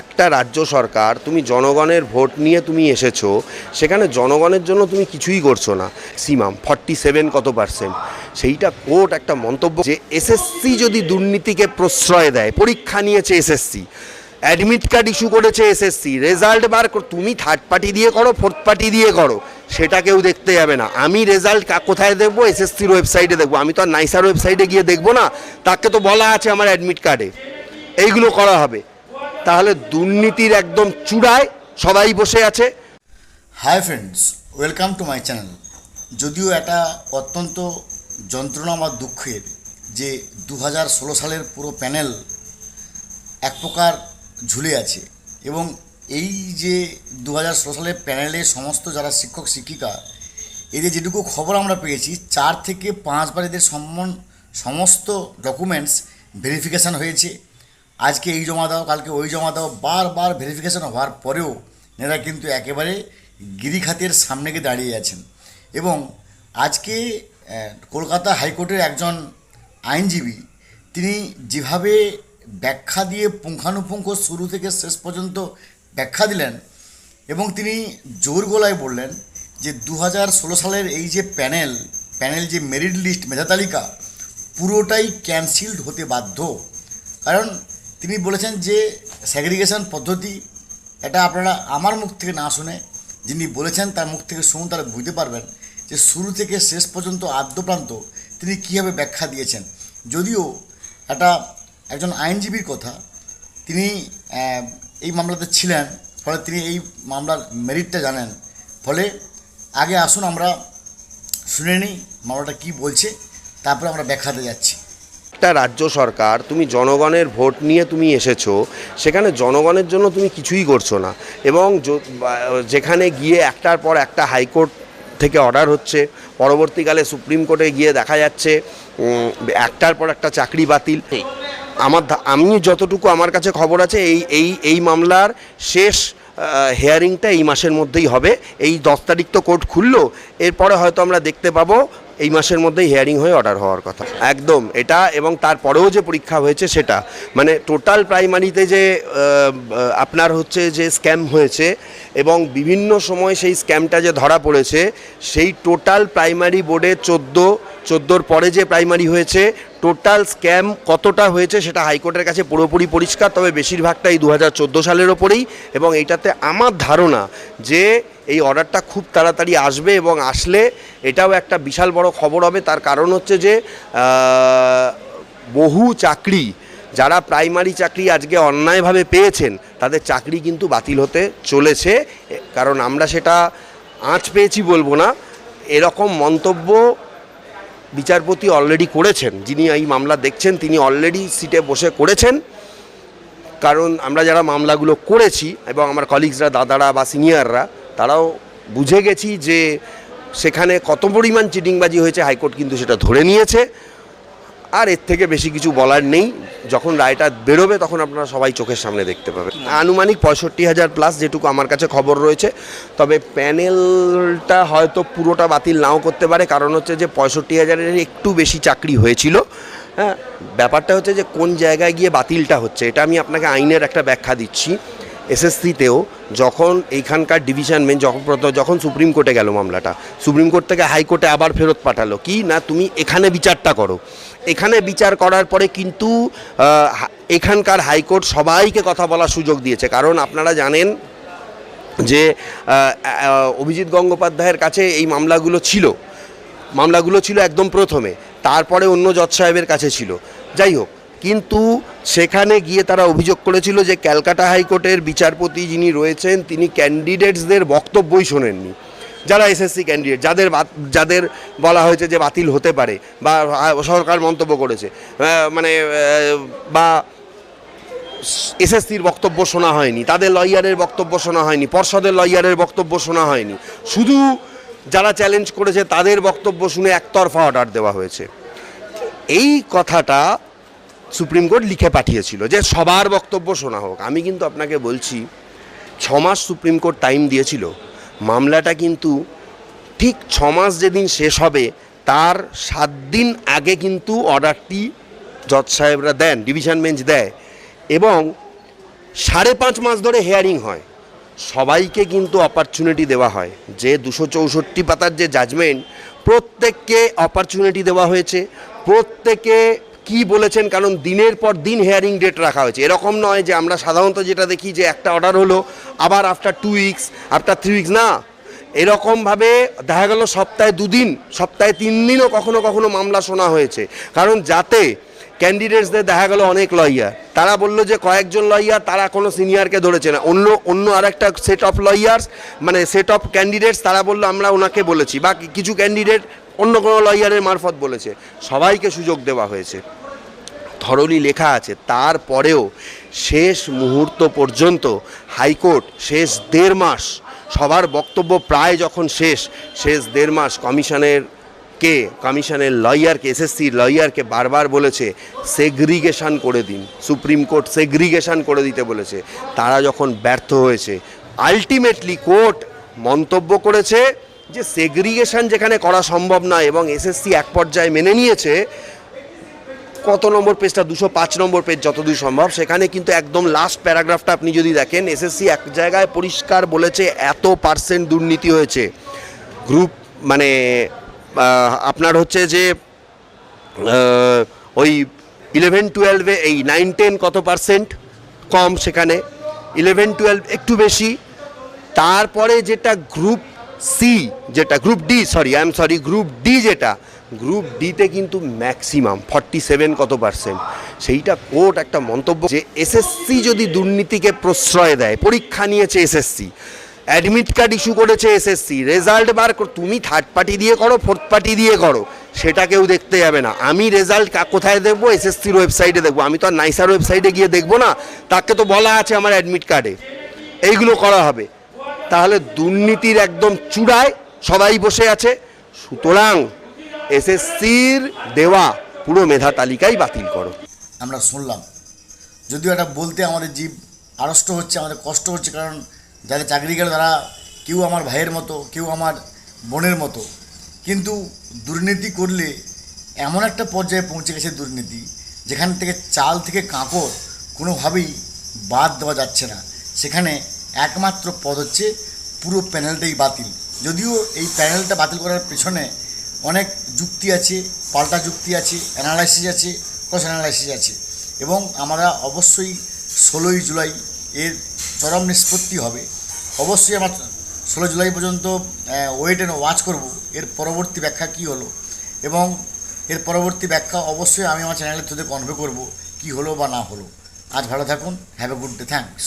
একটা রাজ্য সরকার, তুমি জনগণের ভোট নিয়ে তুমি এসেছ, সেখানে জনগণের জন্য তুমি কিছুই করছ না। সিমাম ফর্টি সেভেন কত পার্সেন্ট সেইটা কোর্ট একটা মন্তব্য যে এসএসসি যদি দুর্নীতিকে প্রশ্রয় দেয়, পরীক্ষা নিয়েছে এসএসসি অ্যাডমিট কার্ড ইস্যু করেছে এসএসসি রেজাল্ট বার তুমি থার্ড পার্টি দিয়ে করো ফোর্থ পার্টি দিয়ে করো, সেটা কেউ দেখতে যাবে না। আমি রেজাল্ট কোথায় দেখব? এসএসসির ওয়েবসাইটে দেখব। আমি তো আর নাইসার ওয়েবসাইটে গিয়ে দেখব না? তাকে তো বলা আছে আমার অ্যাডমিট কার্ডে এইগুলো করা হবে। তাহলে দুর্নীতির একদম চূড়ায় সবাই বসে আছে। Hi friends welcome to my channel যদিও এটা অত্যন্ত যন্ত্রণা বা দুঃখের যে দু সালের পুরো প্যানেল এক প্রকার ঝুলে আছে এবং এই যে দু সালের প্যানেলের সমস্ত যারা শিক্ষক, শিক্ষিকা, এদের যেটুকু খবর আমরা পেয়েছি, চার থেকে পাঁচবার এদের সম্মান সমস্ত ডকুমেন্টস ভেরিফিকেশান হয়েছে। আজকে এই জমা দাও, কালকে ওই জমা দাও, বারবার ভেরিফিকেশন হওয়ার পরেও এনারা কিন্তু একেবারে গিরিখাতের সামনে গিয়ে দাঁড়িয়ে আছেন। এবং আজকে কলকাতা হাইকোর্টের একজন আইনজীবী, তিনি যেভাবে ব্যাখ্যা দিয়ে পুঙ্খানুপুঙ্খ শুরু থেকে শেষ পর্যন্ত ব্যাখ্যা দিলেন এবং তিনি জোর গলায় বললেন যে দু সালের এই যে প্যানেল প্যানেল যে মেরিট লিস্ট মেধা তালিকা, পুরোটাই ক্যান্সেলড হতে বাধ্য। কারণ তিনি বলেছেন যে স্যাগ্রিগেশন পদ্ধতি এটা আপনারা আমার মুখ থেকে না শুনে যিনি বলেছেন তার মুখ থেকে শুনুন তারা বুঝতে পারবেন যে শুরু থেকে শেষ পর্যন্ত আদ্যপ্রান্ত তিনি কীভাবে ব্যাখ্যা দিয়েছেন। যদিও এটা একজন আইনজীবীর কথা, তিনি এই মামলাতে ছিলেন, ফলে তিনি এই মামলার মেরিটটা জানেন। ফলে আগে আসুন আমরা শুনে নিই মামলাটা কী বলছে, তারপরে আমরা ব্যাখ্যাতে যাচ্ছি। একটা রাজ্য সরকার, তুমি জনগণের ভোট নিয়ে তুমি এসেছ, সেখানে জনগণের জন্য তুমি কিছুই করছ না। এবং যেখানে গিয়ে একটার পর একটা হাইকোর্ট থেকে অর্ডার হচ্ছে, পরবর্তীকালে সুপ্রিম কোর্টে গিয়ে দেখা যাচ্ছে একটার পর একটা চাকরি বাতিল। আমার আমি যতটুকু আমার কাছে খবর আছে, এই এই এই মামলার শেষ হেয়ারিংটা এই মাসের মধ্যেই হবে। এই দশ তারিখ তো কোর্ট খুললো, এরপরে হয়তো আমরা দেখতে পাবো এই মাসের মধ্যেই হিয়ারিং হয়ে অর্ডার হওয়ার কথা। একদম, এটা এবং তারপরেও যে পরীক্ষা হয়েছে সেটা। মানে টোটাল প্রাইমারিতে যে আপনার হচ্ছে যে স্ক্যাম হয়েছে এবং বিভিন্ন সময় সেই স্ক্যামটা যে ধরা পড়েছে, সেই টোটাল প্রাইমারি বোর্ডে চোদ্দ, চোদ্দোর পরে যে প্রাইমারি হয়েছে টোটাল স্ক্যাম কতটা হয়েছে সেটা হাইকোর্টের কাছে পুরোপুরি পরিষ্কার, তবে বেশিরভাগটাই দু হাজার চোদ্দ সালের ওপরেই এবং এইটাতে আমার ধারণা যে এই অর্ডারটা খুব তাড়াতাড়ি আসবে এবং আসলে এটাও একটা বিশাল বড় খবর হবে। তার কারণ হচ্ছে যে বহু চাকরি, যারা প্রাইমারি চাকরি আজকে অন্যায়ভাবে পেয়েছেন, তাদের চাকরি কিন্তু বাতিল হতে চলেছে। কারণ আমরা সেটা আঁচ পেয়েছি বলব না। এরকম মন্তব্য বিচারপতি অলরেডি করেছেন। যিনি এই মামলা দেখছেন, তিনি অলরেডি সিটে বসে করেছেন। কারণ আমরা যারা মামলাগুলো করেছি এবং আমার কলিগসরা দাদারা বা সিনিয়ররা তারাও বুঝে গেছি যে সেখানে কত পরিমাণ চিটিংবাজি হয়েছে, হাইকোর্ট কিন্তু সেটা ধরে নিয়েছে। আর এর থেকে বেশি কিছু বলার নেই। যখন রায়টা বেরোবে, তখন আপনারা সবাই চোখের সামনে দেখতে পাবেন। আনুমানিক পঁয়ষট্টি হাজার প্লাস যেটুকু আমার কাছে খবর রয়েছে। তবে প্যানেলটা হয়তো পুরোটা বাতিল নাও করতে পারে। কারণ হচ্ছে যে পঁয়ষট্টি হাজারের একটু বেশি চাকরি হয়েছিল। হ্যাঁ ব্যাপারটা হচ্ছে যে কোন জায়গায় গিয়ে বাতিলটা হচ্ছে, এটা আমি আপনাকে আইনের একটা ব্যাখ্যা দিচ্ছি। এসএসসিতেও যখন এইখানকার ডিভিশন বেঞ্চ যখন যখন সুপ্রিম কোর্টে গেল মামলাটা, সুপ্রিম কোর্ট থেকে হাইকোর্টে আবার ফেরত পাঠালো। কি? না, তুমি এখানে বিচারটা করো। এখানে বিচার করার পরে কিন্তু এখানকার হাইকোর্ট সবাইকে কথা বলার সুযোগ দিয়েছে। কারণ আপনারা জানেন যে অভিজিৎ গঙ্গোপাধ্যায়ের কাছে এই মামলাগুলো ছিল। মামলাগুলো ছিল একদম প্রথমে। তারপরে অন্য জজ সাহেবের কাছে ছিল। যাই হোক কিন্তু সেখানে গিয়ে তারা অভিযোগ করেছিল যে ক্যালকাটা হাইকোর্টের বিচারপতি যিনি রয়েছেন, তিনি ক্যান্ডিডেটসদের বক্তব্যই শোনেননি। যারা এসএসসি ক্যান্ডিডেট, যাদের যাদের বলা হয়েছে যে বাতিল হতে পারে বা সরকার মন্তব্য করেছে মানে বা এসএসসির বক্তব্য শোনা হয়নি, তাদের লয়ারের বক্তব্য শোনা হয়নি, পর্ষদের লয়ারের বক্তব্য শোনা হয়নি। শুধু যারা চ্যালেঞ্জ করেছে তাদের বক্তব্য শুনে একতরফা অর্ডার দেওয়া হয়েছে। এই কথাটা সুপ্রিম কোর্ট লিখে পাঠিয়েছিল যে সবার বক্তব্য শোনা হোক। আমি কিন্তু আপনাকে বলছি ছ মাস সুপ্রিম কোর্ট টাইম দিয়েছিল। মামলাটা কিন্তু ঠিক ছ মাস যেদিন শেষ হবে, তার সাত দিন আগে কিন্তু অর্ডারটি জজ সাহেবরা দেন, ডিভিশন বেঞ্চ দেয়। এবং সাড়ে পাঁচ মাস ধরে হেয়ারিং হয়। সবাইকে কিন্তু অপরচুনিটি দেওয়া হয়। যে দুশো চৌষট্টি পাতার যে জাজমেন্ট প্রত্যেককে অপরচুনিটি দেওয়া হয়েছে। প্রত্যেকে কি বলেছেন? কারণ দিনের পর দিন হেয়ারিং ডেট রাখা হয়েছে। এরকম নয় যে আমরা সাধারণত যেটা দেখি যে একটা অর্ডার হলো, আবার after two weeks after three weeks না। এরকমভাবে দেখা গেল সপ্তাহে দুদিন, সপ্তাহে তিন দিনও কখনো কখনো মামলা শোনা হয়েছে। কারণ যাতে ক্যান্ডিডেটসদের দেখা গেল অনেক লয়ার তারা বলল যে কয়েকজন লয়ার তারা কোনো সিনিয়রকে ধরেছে না। অন্য অন্য আরেকটা সেট অফ লয়ার্স মানে সেট অফ ক্যান্ডিডেটস তারা বলল আমরা ওনাকে বলেছি। বা কিছু ক্যান্ডিডেট অন্য কোনো লয়ারের মারফত বলেছে। সবাইকে সুযোগ দেওয়া হয়েছে। থরলি লেখা আছে। তারপরেও শেষ মুহূর্ত পর্যন্ত হাইকোর্ট শেষ দেড় মাস সবার বক্তব্য প্রায় যখন শেষ শেষ দেড় মাস কমিশনের কে, কমিশনের লয়ারকে এসএসসি লয়ারকে বারবার বলেছে সেগ্রিগেশন করে দিন। সুপ্রিম কোর্ট সেগ্রিগেশন করে দিতে বলেছে। তারা যখন ব্যর্থ হয়েছে আলটিমেটলি কোর্ট মন্তব্য করেছে যে সেগ্রিগেশন যেখানে করা সম্ভব নয় এবং এসএসসি এক পর্যায়ে মেনে নিয়েছে, কত নম্বর পেজটা দুশো পাঁচ নম্বর পেজ যতদূর সম্ভব। সেখানে কিন্তু একদম লাস্ট প্যারাগ্রাফটা আপনি যদি দেখেন এসএসসি এক জায়গায় পরিষ্কার বলেছে এত পার্সেন্ট দুর্নীতি হয়েছে। গ্রুপ মানে আপনার হচ্ছে যে ওই ইলেভেন টুয়েলভে এই নাইন টেন কত পার্সেন্ট কম সেখানে। ইলেভেন টুয়েলভ একটু বেশি। তারপরে যেটা গ্রুপ সি যেটা group D sorry I am sorry group D যেটা গ্রুপ ডিতে কিন্তু ম্যাক্সিমাম ফর্টি সেভেন কত পার্সেন্ট সেইটা কোর্ট একটা মন্তব্য যে এসএসসি যদি দুর্নীতিকে প্রশ্রয় দেয়, পরীক্ষা নিয়েছে এসএসসি অ্যাডমিট কার্ড ইস্যু করেছে এসএসসি রেজাল্ট বার তুমি থার্ড পার্টি দিয়ে করো ফোর্থ পার্টি দিয়ে করো, সেটা কেউ দেখতে যাবে না। আমি রেজাল্ট কোথায় দেখব? এসএসসির ওয়েবসাইটে দেখব। আমি তো আর নাইসার ওয়েবসাইটে গিয়ে দেখব না। তাকে তো বলা আছে আমার অ্যাডমিট কার্ডে এইগুলো করা হবে। তাহলে দুর্নীতির একদম চূড়ায় সবাই বসে আছে। সুতরাং এসএসসির দেওয়া পুরো মেধা তালিকাই বাতিল করো। আমরা শুনলাম। যদিও এটা বলতে আমাদের জীব আড়ষ্ট হচ্ছে, আমাদের কষ্ট হচ্ছে, কারণ যাদের চাকরি গেল তারা কেউ আমার ভাইয়ের মতো, কেউ আমার বোনের মতো। কিন্তু দুর্নীতি করলে এমন একটা পর্যায়ে পৌঁছে গেছে দুর্নীতি, যেখান থেকে চাল থেকে কাঁকড় কোনোভাবেই বাদ দেওয়া যাচ্ছে না। সেখানে একমাত্র পদ হচ্ছে পুরো প্যানেলটাই বাতিল। যদিও এই প্যানেলটা বাতিল করার পেছনে অনেক যুক্তি আছে, পাল্টা যুক্তি আছে অ্যানালাইসিস আছে ক্রস অ্যানালাইসিস আছে এবং আমরা অবশ্যই ষোলোই জুলাই এর চরম নিষ্পত্তি হবে। অবশ্যই আমরা ষোলো জুলাই পর্যন্ত ওয়েট অ্যান্ড ওয়াচ করব, এর পরবর্তী ব্যাখ্যা কী হলো এবং এর পরবর্তী ব্যাখ্যা অবশ্যই আমি আমার চ্যানেলের থ্রুতে কনভে করব, কী হলো বা না হলো। আজ ভালো থাকুন have a good day thanks